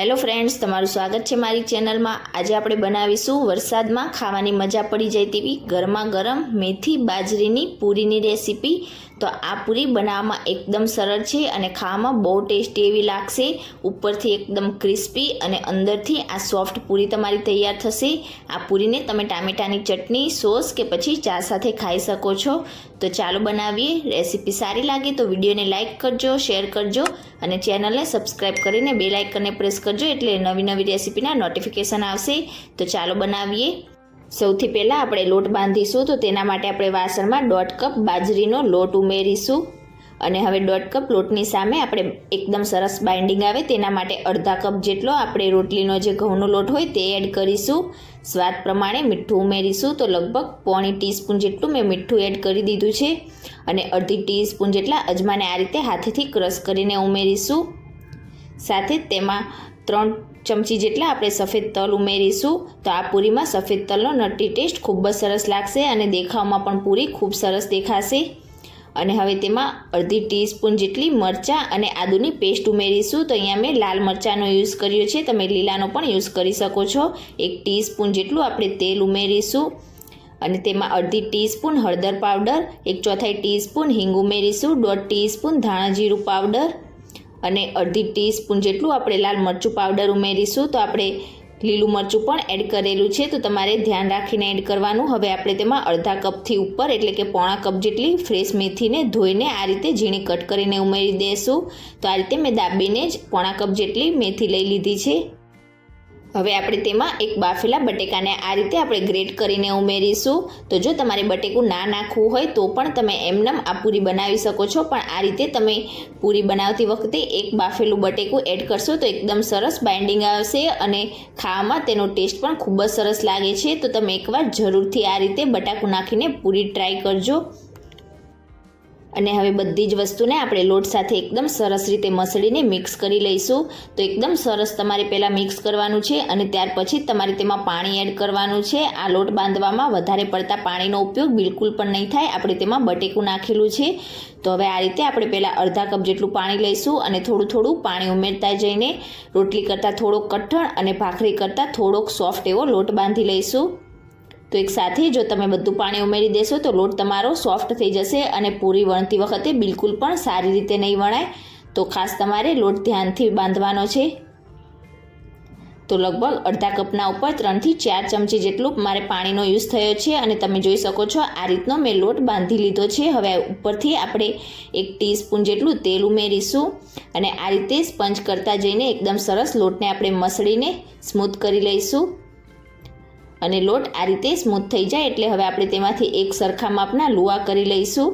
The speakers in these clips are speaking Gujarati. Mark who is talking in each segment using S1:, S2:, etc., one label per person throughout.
S1: હેલો ફ્રેન્ડ્સ તમારું સ્વાગત છે મારી ચેનલમાં. આજે આપણે બનાવીશું વરસાદમાં ખાવાની મજા પડી જાય તેવી ગરમા ગરમ મેથી બાજરીની પૂરીની રેસીપી. તો આ પૂરી બનાવવામાં એકદમ સરળ છે અને ખાવામાં બહુ ટેસ્ટી એવી લાગશે. ઉપરથી એકદમ ક્રિસ્પી અને અંદરથી આ સોફ્ટ પૂરી તમારી તૈયાર થશે. આ પૂરીને તમે ટામેટાની ચટણી, સોસ કે પછી ચા સાથે ખાઈ શકો છો. તો ચાલો બનાવીએ રેસીપી સારી લાગે તો વિડીયોને લાઇક કરજો, શેર કરજો અને ચેનલને સબસ્ક્રાઈબ કરીને બે લાઇકને પ્રેસ કરજો એટલે નવી નવી રેસીપીના નોટિફિકેશન આવશે. તો ચાલો બનાવીએ. સૌથી પહેલાં આપણે લોટ બાંધીશું તો તેના માટે આપણે વાસણમાં દોઢ કપ બાજરીનો લોટ ઉમેરીશું. અને હવે દોઢ કપ લોટની સામે આપણે એકદમ સરસ બાઇન્ડિંગ આવે તેના માટે અડધા કપ જેટલો આપણે રોટલીનો જે ઘઉંનો લોટ હોય તે એડ કરીશું. સ્વાદ પ્રમાણે મીઠું ઉમેરીશું તો લગભગ પોણી ટીસ્પૂન જેટલું મેં મીઠું એડ કરી દીધું છે. અને અડધી ટીસ્પૂન જેટલા અજમાને આ રીતે હાથેથી ક્રશ કરીને ઉમેરીશું. સાથે તેમાં ત્રણ ચમચી જેટલા આપણે સફેદ તલ ઉમેરીશું. તો આ પૂરીમાં સફેદ તલનો નટી ટેસ્ટ ખૂબ જ સરસ લાગશે અને દેખાવમાં પણ પૂરી ખૂબ સરસ દેખાશે. અને હવે તેમાં અડધી ટીસ્પૂન જેટલી મરચાં અને આદુની પેસ્ટ ઉમેરીશું. તો અહીંયા મેં લાલ મરચાંનો યુઝ કર્યો છે. તમે લીલાનો પણ યુઝ કરી શકો છો. એક ટીસ્પૂન જેટલું આપણે તેલ ઉમેરીશું. અને તેમાં અડધી ટીસ્પૂન હળદર પાવડર, એક ચોથાઈ ટીસ્પૂન હિંગ ઉમેરીશું, દોઢ ટીસ્પૂન ધાણા જીરું પાવડર અને અડધી ટીસ્પૂન જેટલું આપણે લાલ મરચું પાવડર ઉમેરીશું. તો આપણે લીલું મરચું પણ એડ કરેલું છે, તો તમારે ધ્યાન રાખીને એડ કરવાનું. હવે આપણે તેમાં અડધા કપથી ઉપર, એટલે કે પોણા કપ જેટલી ફ્રેશ મેથીને ધોઈને આ રીતે ઝીણી કટ કરીને ઉમેરી દઈશું તો આ રીતે મેં દાબીને જ પોણા કપ જેટલી મેથી લઈ લીધી છે. હવે આપણે તેમાં એક બાફેલા બટેકાને આ રીતે આપણે ગ્રેટ કરીને ઉમેરીશું. તો જો તમારે બટેકું ના નાખવું હોય તો પણ તમે એમનેમ આ પૂરી બનાવી શકો છો. પણ આ રીતે તમે પૂરી બનાવતી વખતે એક બાફેલું બટેકું એડ કરશો તો એકદમ સરસ બાઇન્ડિંગ આવશે અને ખાવામાં તેનો ટેસ્ટ પણ ખૂબ જ સરસ લાગે છે. તો તમે એકવાર જરૂરથી આ રીતે બટાકું નાખીને પૂરી ટ્રાય કરજો. અને હવે બધી જ વસ્તુને આપણે લોટ સાથે એકદમ સરસ રીતે મસળીને મિક્સ કરી લઈશું. તો એકદમ સરસ તમારે પહેલાં મિક્સ કરવાનું છે અને ત્યાર પછી તમારે તેમાં પાણી એડ કરવાનું છે. આ લોટ બાંધવામાં વધારે પડતા પાણીનો ઉપયોગ બિલકુલ પણ નહીં થાય. આપણે તેમાં બટેકું નાખેલું છે. તો હવે આ રીતે આપણે પહેલાં અડધા કપ જેટલું પાણી લઈશું અને થોડું થોડું પાણી ઉમેરતા જઈને રોટલી કરતાં થોડોક કઠણ અને ભાખરી કરતાં થોડોક સોફ્ટ એવો લોટ બાંધી લઈશું. તો એક સાથે જો તમે બધું પાણી ઉમેરી દેશો તો લોટ તમારો સોફ્ટ થઈ જશે અને પૂરી વણતી વખતે બિલકુલ પણ સારી રીતે નહીં વણાય. તો ખાસ તમારે લોટ ધ્યાનથી બાંધવાનો છે. તો લગભગ અડધા કપના ઉપર ત્રણથી ચાર ચમચી જેટલું મારે પાણીનો યુઝ થયો છે અને તમે જોઈ શકો છો આ રીતનો મેં લોટ બાંધી લીધો છે. હવે ઉપરથી આપણે એક ટીસ્પૂન જેટલું તેલ ઉમેરીશું અને આ રીતે સ્પંજ કરતા જઈને એકદમ સરસ લોટને આપણે મસળીને સ્મૂથ કરી લઈશું. અને લોટ આ રીતે સ્મૂથ થઈ જાય એટલે હવે આપણે તેમાંથી એક સરખા માપના લુવા કરી લઈશું.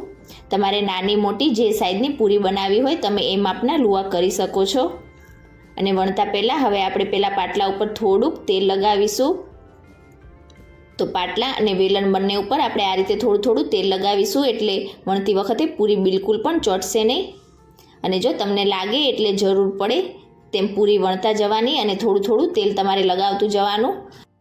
S1: તમારે નાની મોટી જે સાઈઝની પૂરી બનાવી હોય તમે એ માપના લુવા કરી શકો છો. અને વણતા પહેલાં હવે આપણે પહેલાં પાટલા ઉપર થોડુંક તેલ લગાવીશું. તો પાટલા અને વેલણ બંને ઉપર આપણે આ રીતે થોડું થોડું તેલ લગાવીશું એટલે વણતી વખતે પૂરી બિલકુલ પણ ચોટશે નહીં. અને જો તમને લાગે એટલે જરૂર પડે તેમ પૂરી વણતા જવાની અને થોડું થોડું તેલ તમારે લગાવતું જવાનું.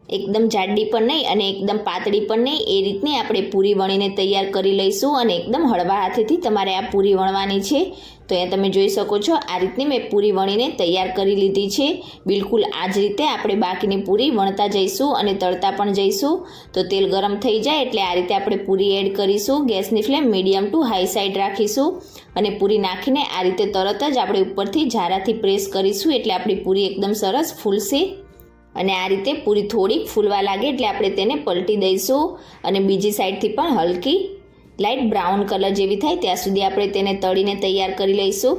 S1: એકદમ જાડી પણ નહીં અને એકદમ પાતળી પણ નહીં. એ રીતની આપણે પૂરી વણીને તૈયાર કરી લઈશું અને એકદમ હળવા હાથેથી તમારે આ પૂરી વણવાની છે. તો અહીંયા તમે જોઈ શકો છો, આ રીતની મેં પૂરી વણીને તૈયાર કરી લીધી છે. બિલકુલ આ જ રીતે આપણે બાકીની પૂરી વણતા જઈશું અને તળતા પણ જઈશું. તો તેલ ગરમ થઈ જાય એટલે આ રીતે આપણે પૂરી એડ કરીશું. ગેસની flame medium to high side રાખીશું અને પૂરી નાખીને આ રીતે તરત જ આપણે ઉપરથી ઝારાથી પ્રેસ કરીશું એટલે આપણી પૂરી એકદમ સરસ ફૂલશે. અને આ રીતે પૂરી થોડીક ફૂલવા લાગે એટલે આપણે તેને પલટી દઈશું અને બીજી સાઈડથી પણ હલકી લાઇટ બ્રાઉન કલર જેવી થાય ત્યાં સુધી આપણે તેને તળીને તૈયાર કરી લઈશું.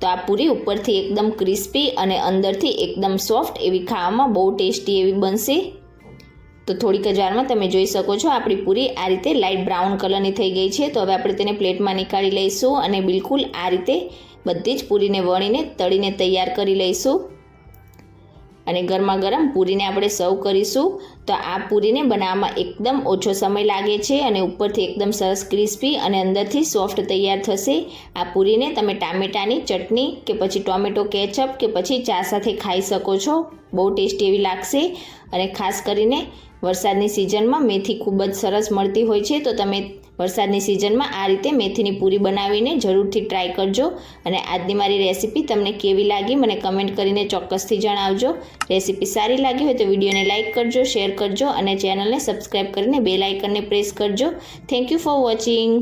S1: તો આ પૂરી ઉપરથી એકદમ ક્રિસ્પી અને અંદરથી એકદમ સોફ્ટ એવી ખાવામાં બહુ ટેસ્ટી એવી બનશે. તો થોડીક જ વારમાં તમે જોઈ શકો છો આપણી પૂરી આ રીતે લાઇટ બ્રાઉન કલરની થઈ ગઈ છે. તો હવે આપણે તેને પ્લેટમાં નીકાળી લઈશું અને બિલકુલ આ રીતે બધી જ પૂરીને વણીને તળીને તૈયાર કરી લઈશું. અને ગરમા ગરમ પૂરીને આપણે સર્વ કરીશું. તો આ પૂરીને બનાવવામાં એકદમ ઓછો સમય લાગે છે અને ઉપરથી એકદમ સરસ ક્રિસ્પી અને અંદરથી સોફ્ટ તૈયાર થશે. આ પૂરીને તમે ટામેટાની ચટણી કે પછી ટોમેટો કેચઅપ કે પછી ચા સાથે ખાઈ શકો છો. બહુ ટેસ્ટી એવી લાગશે. અને ખાસ કરીને વરસાદની સિઝનમાં મેથી ખૂબ જ સરસ મળતી હોય છે, તો તમે વરસાદની સિઝનમાં આ રીતે મેથીની પૂરી બનાવીને જરૂરથી ટ્રાય કરજો. અને આજની મારી રેસીપી તમને કેવી લાગી મને કમેન્ટ કરીને ચોક્કસથી જણાવજો. રેસીપી સારી લાગી હોય તો વિડીયોને લાઇક કરજો, શેર કરજો અને ચેનલને સબસ્ક્રાઈબ કરીને બે લાઇકનને પ્રેસ કરજો. Thank you for watching.